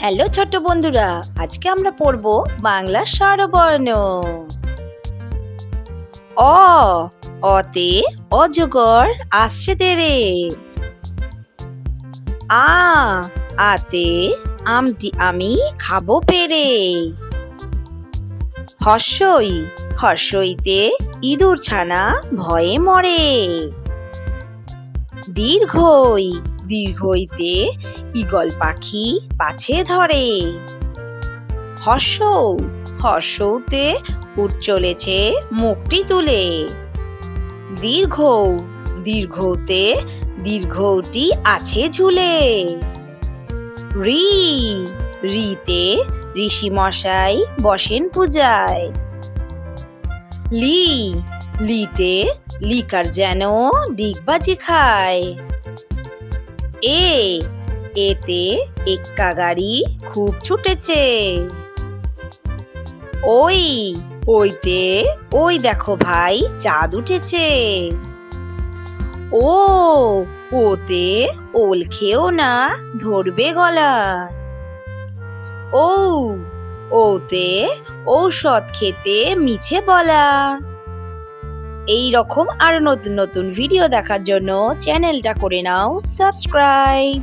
Hello ছোট্ট বন্ধুরা, আজকে আমরা পড়ব বাংলা স্বরবর্ণ। অ, অতে অজগর আসছে তেরে। আ, আতে আমটি আমি খাব পেরে। হর্ষই, হর্ষইতে ইঁদুর ছানা ভয়ে মরে। দীর্ঘই, দীর্ঘইতে ঈগল পাখি পাছে ধরে। হর্ষ হর্ষতে উঠ চলেছে মুখটি তুলে। দীর্ঘ দীর্ঘতে দীর্ঘটি আছে ঝুলে। রি, রিতে ঋষি মশাই বসেন পূজায়। লি লিতে লিকার যেন ডিগবাজি খায়। এ, এতে এক্কা গাড়ি খুব ছুটেছে। ওই, ওইতে, ওই দেখো ভাই, চাঁদ উঠেছে। ও, ওতে ওল খেও না, ধরবে গলা। ও, ওতে ঔষধ খেতে মিছে বলা। এই রকম আরও নতুন নতুন ভিডিও দেখার জন্য চ্যানেলটা করে নাও সাবস্ক্রাইব